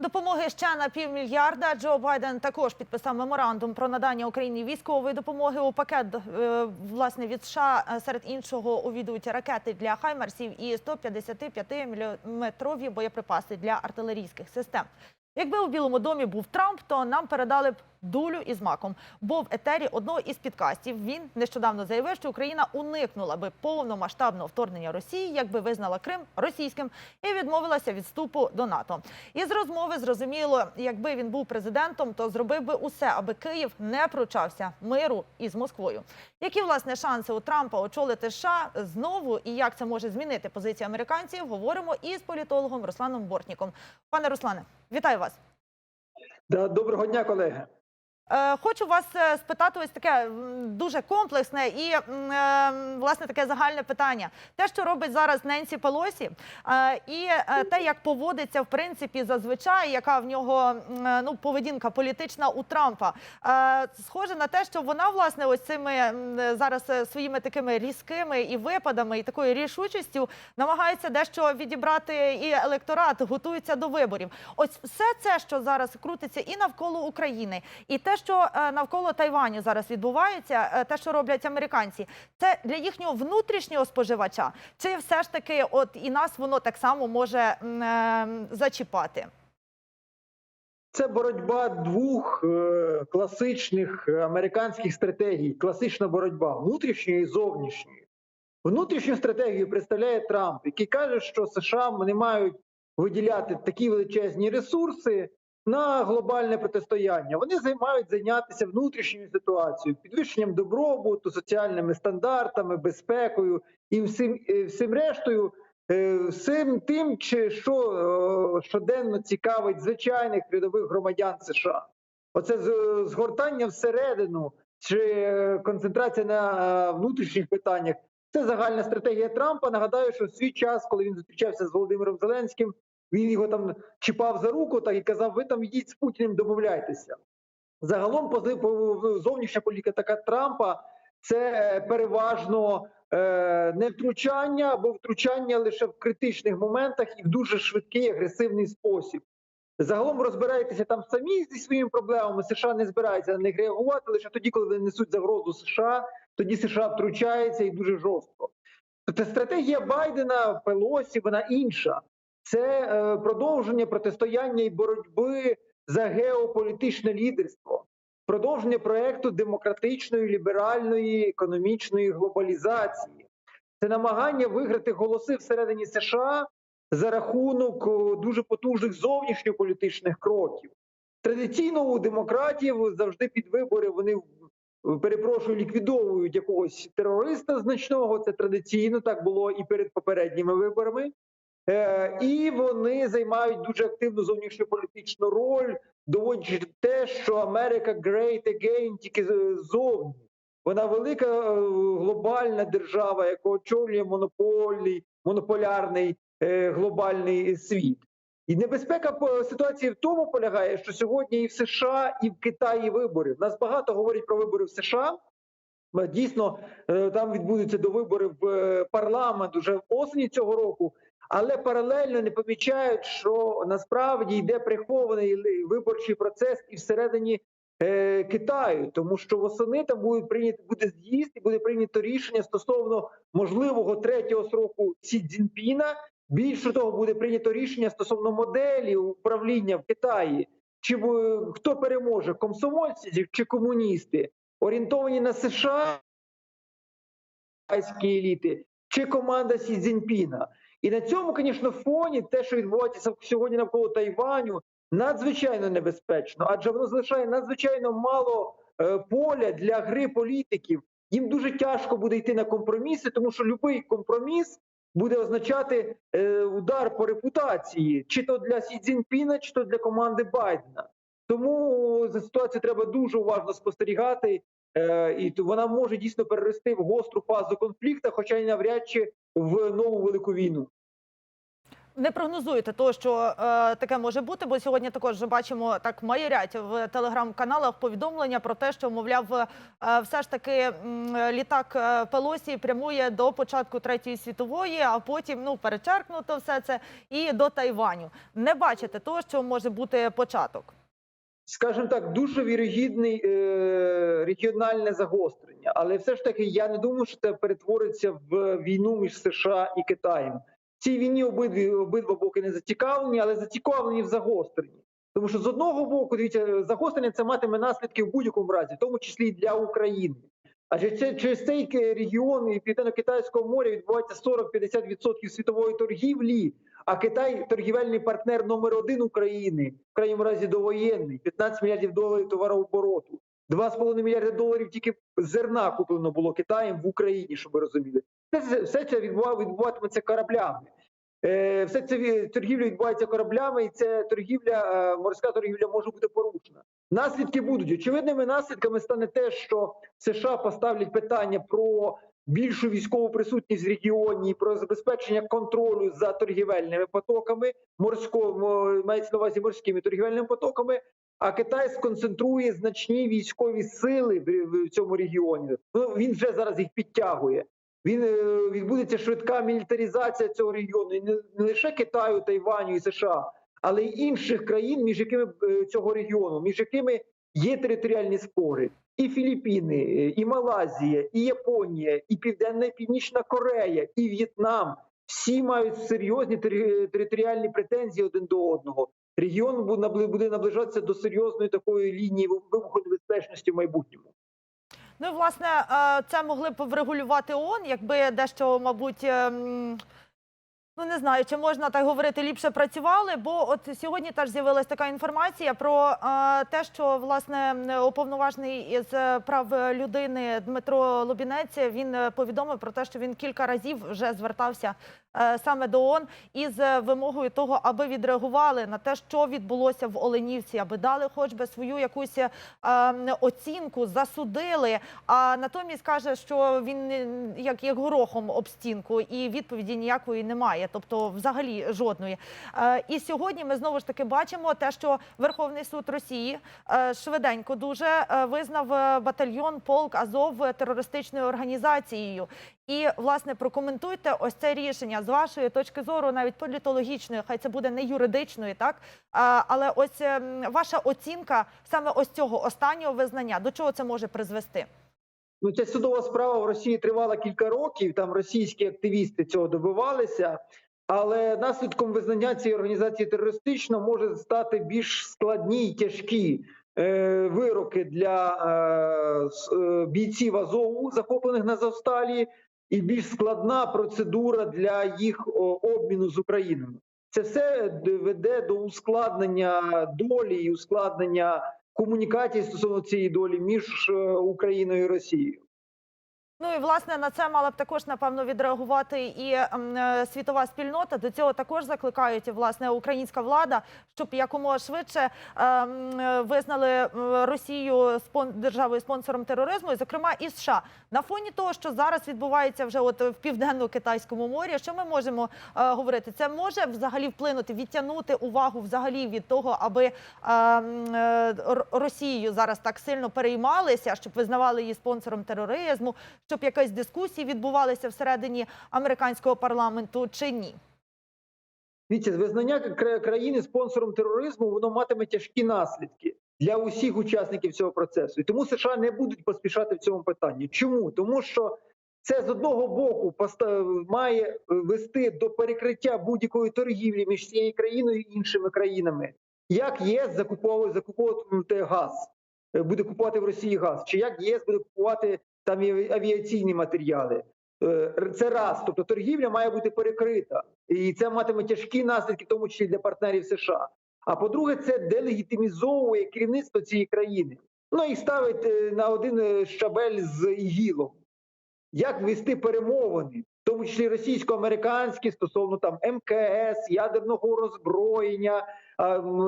Допомоги ще на півмільярда. Джо Байден також підписав меморандум про надання Україні військової допомоги у пакет е, власне від США серед іншого увійдуть ракети для хаймерсів і 155-мм боєприпаси для артилерійських систем. Якби у Білому домі був Трамп, то нам передали б дулю із маком. Бо в етері одного із підкастів він нещодавно заявив, що Україна уникнула би повномасштабного вторгнення Росії, якби визнала Крим російським і відмовилася від вступу до НАТО. Із розмови зрозуміло, якби він був президентом, то зробив би усе, аби Київ не пручався миру із Москвою. Які власне шанси у Трампа очолити США знову і як це може змінити позицію американців? Говоримо із політологом Русланом Бортніком. Пане Руслане, вітаю вас. Доброго дня, колеги. Е, Хочу вас е, спитати ось таке дуже комплексне і е, власне таке загальне питання. Те, що робить зараз Ненсі Пелосі, і те, як поводиться в принципі зазвичай, яка в нього ну поведінка політична у Трампа, схоже на те, що вона власне ось цими зараз своїми такими різкими і випадами, і такою рішучістю намагається дещо відібрати і електорат, готується до виборів. Ось все це, що зараз крутиться і навколо України, і те, що е, навколо Тайваню зараз відбувається, е, те, що роблять американці, це для їхнього внутрішнього споживача, чи все ж таки, от і нас воно так само може е, зачіпати? Це боротьба двох е, класичних американських стратегій. Класична боротьба внутрішньої і зовнішньої. Внутрішню стратегію представляє Трамп, який каже, що США не мають виділяти такі величезні ресурси на глобальне протистояння. Вони займають зайнятися внутрішньою ситуацією, підвищенням добробуту, соціальними стандартами, безпекою і всім, е, всім рештою. Е, Всім тим, чи що е, щоденно цікавить звичайних рядових громадян США, оце згортання всередину чи концентрація на внутрішніх питаннях. Це загальна стратегія Трампа. Нагадаю, що в свій час, коли він зустрічався з Володимиром Зеленським, він його там чіпав за руку так і казав: ви там йдіть з Путіним, домовляйтеся. Загалом пози- зовнішня політика така Трампа це е, переважно е, не втручання або втручання лише в критичних моментах і в дуже швидкий агресивний спосіб. Загалом розбирайтеся там самі зі своїми проблемами. США не збирається на них реагувати лише тоді, коли вони несуть загрозу США. Тоді США втручається і дуже жорстко. Тобто стратегія Байдена Пелосі вона інша. Це е, продовження протистояння і боротьби за геополітичне лідерство, продовження проекту демократичної, ліберальної, економічної глобалізації. Це намагання виграти голоси всередині США за рахунок дуже потужних зовнішньополітичних кроків. Традиційно у демократів завжди під вибори вони в- перепрошую, ліквідовують якогось терориста значного. Це традиційно так було і перед попередніми виборами. Е, і вони займають дуже активну зовнішньополітичну роль, доводячи те, що Америка great again тільки ззовні. Вона велика е, глобальна держава, яка очолює монопольний, монополярний е, глобальний світ. І небезпека ситуації в тому полягає, що сьогодні і в США, і в Китаї вибори. У нас багато говорять про вибори в США. Дійсно, там відбудуться до виборів в парламент уже в осені цього року, але паралельно не помічають, що насправді йде прихований виборчий процес і всередині е, Китаю, тому що восени там будуть прийняти буде з'їзд і буде прийнято рішення стосовно можливого третього сроку Сі Цзіньпіна. Більше того, буде прийнято рішення стосовно моделі управління в Китаї. Чи хто переможе комсомольці чи комуністи, орієнтовані на США еліти, чи команда Сі Цзіньпіна. І на цьому, звісно, фоні те, що відбувається сьогодні навколо Тайваню, надзвичайно небезпечно, адже воно залишає надзвичайно мало е, поля для гри політиків. Їм дуже тяжко буде йти на компроміси, тому що будь-який компроміс буде означати е, удар по репутації, чи то для Сі Цзіньпіна, чи то для команди Байдена. Тому за ситуацією треба дуже уважно спостерігати, е, і вона може дійсно перерости в гостру фазу конфлікту, хоча й навряд чи в нову велику війну. не прогнозуєте того, що е, таке може бути, бо сьогодні також вже бачимо так майорять в телеграм-каналах повідомлення про те, що мовляв, е, все ж таки м, літак е, Пелосі прямує до початку третьої світової, а потім ну перечеркнуто все це і до Тайваню. Не бачите того, що може бути початок. Скажімо так, дуже вірогідний е, регіональне загострення. Але все ж таки я не думаю, що це перетвориться в війну між США і Китаєм. В цій війні обидві обидва боки не зацікавлені, але зацікавлені в загостренні. Тому що з одного боку, дивіться, загострення це матиме наслідки в будь-якому разі, в тому числі і для України. Адже це через цей ке- регіон і південно-китайського моря відбувається 40-50% світової торгівлі. А Китай торгівельний партнер номер один України, в крайньому разі довоєнний, 15 мільярдів доларів товарообороту. 2,5 мільярди доларів тільки зерна куплено було Китаєм в Україні, щоб ви розуміли. Це, все це відбува- відбуватиметься кораблями. Е, все це торгівля відбувається кораблями, і це торгівля, е, морська торгівля може бути порушена. Наслідки будуть. Очевидними наслідками стане те, що США поставлять питання про більшу військову присутність в регіоні, про забезпечення контролю за торгівельними потоками, морського мається на увазі морськими торгівельними потоками. А Китай сконцентрує значні військові сили в цьому регіоні. Ну він вже зараз їх підтягує. Він е, відбудеться швидка мілітаризація цього регіону і не, лише Китаю, Тайваню і США, але й інших країн, між якими е, цього регіону, між якими є територіальні спори. І Філіппіни, е, і Малайзія, і Японія, і Південна і Північна Корея, і В'єтнам всі мають серйозні територіальні претензії один до одного. Регіон буде наближатися до серйозної такої лінії вибухонебезпечності в майбутньому. Ну власне е, це могли б врегулювати ООН, якби дещо, мабуть. Ну, не знаю, чи можна так говорити, ліпше працювали, бо от сьогодні теж з'явилася така інформація про е, те, що власне уповноважений із прав людини Дмитро Лобінець він е, повідомив про те, що він кілька разів вже звертався е, саме до ООН із вимогою того, аби відреагували на те, що відбулося в Оленівці, аби дали хоч би свою якусь е, оцінку, засудили. А натомість каже, що він як, як горохом об стінку, і відповіді ніякої немає, тобто взагалі жодної. Е, І сьогодні ми знову ж таки бачимо те, що Верховний суд Росії е, швиденько дуже е, визнав батальйон полк Азов терористичною організацією. І власне прокоментуйте ось це рішення з вашої точки зору, навіть політологічної, хай це буде не юридичної, так але ось ем, ваша оцінка саме ось цього останнього визнання. До чого це може призвести? Ну, ця судова справа в Росії тривала кілька років. Там російські активісти цього добивалися. Але наслідком визнання цієї організації терористично може стати більш складні й тяжкі е, вироки для е, е, бійців Азову, захоплених на Завсталі, і більш складна процедура для їх обміну з Україною. Це все веде до ускладнення долі і ускладнення комунікації стосовно цієї долі між е, Україною і Росією. Ну і власне на це мала б також напевно відреагувати і ем, е, світова спільнота. До цього також закликають власне українська влада, щоб якомога швидше ем, визнали Росію державою спонсором тероризму, і зокрема і США. На фоні того, що зараз відбувається вже от в південно-китайському морі, що ми можемо е, говорити? Це може взагалі вплинути, відтягнути увагу взагалі від того, аби ем, е, Р- Росією зараз так сильно переймалися, щоб визнавали її спонсором тероризму, щоб якісь дискусії відбувалися всередині американського парламенту чи ні? Дивіться, визнання країни спонсором тероризму воно матиме тяжкі наслідки для усіх учасників цього процесу. І тому США не будуть поспішати в цьому питанні. Чому? Тому що це з одного боку має вести до перекриття будь-якої торгівлі між цією країною і іншими країнами. Як ЄС закуповує закуповувати газ, е, буде купувати в Росії газ, чи як єС буде купувати там авіаційні матеріали. Е, Це раз, тобто торгівля має бути перекрита, і це матиме тяжкі наслідки, тому числі для партнерів США. А по-друге, це делегітимізовує керівництво цієї країни. Ну і ставить е, на один е, щабель з ІГІЛом. Як вести перемовини, в тому числі російсько-американські стосовно там МКС, ядерного роззброєння.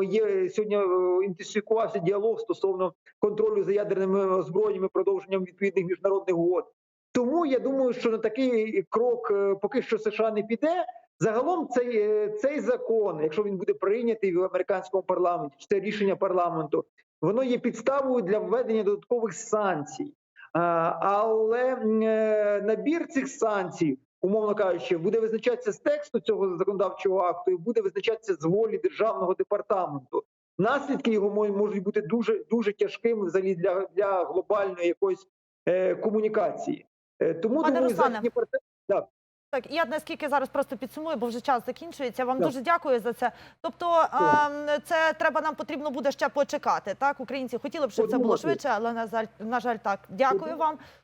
Є сьогодні е, інтенсифікувався діалог стосовно контролю за ядерними озброєннями, продовженням відповідних міжнародних угод. Тому я думаю, що на такий крок е, поки що США не піде. Загалом цей, е, цей закон, якщо він буде прийнятий в американському парламенті, чи це рішення парламенту, воно є підставою для введення додаткових санкцій. Але набір цих санкцій, умовно кажучи, буде визначатися з тексту цього законодавчого акту і буде визначатися з волі державного департаменту. Наслідки його мо- можуть бути дуже дуже тяжкими взагалі для, для глобальної якоїсь е, комунікації. Е, тому Пане думаю, західні партнери Так, я наскільки зараз просто підсумую, бо вже час закінчується. Вам Так. дуже дякую за це. Тобто, ем, це треба нам потрібно буде ще почекати. Так, українці хотіли б, щоб це було швидше, але на жаль, на жаль, так. Дякую вам.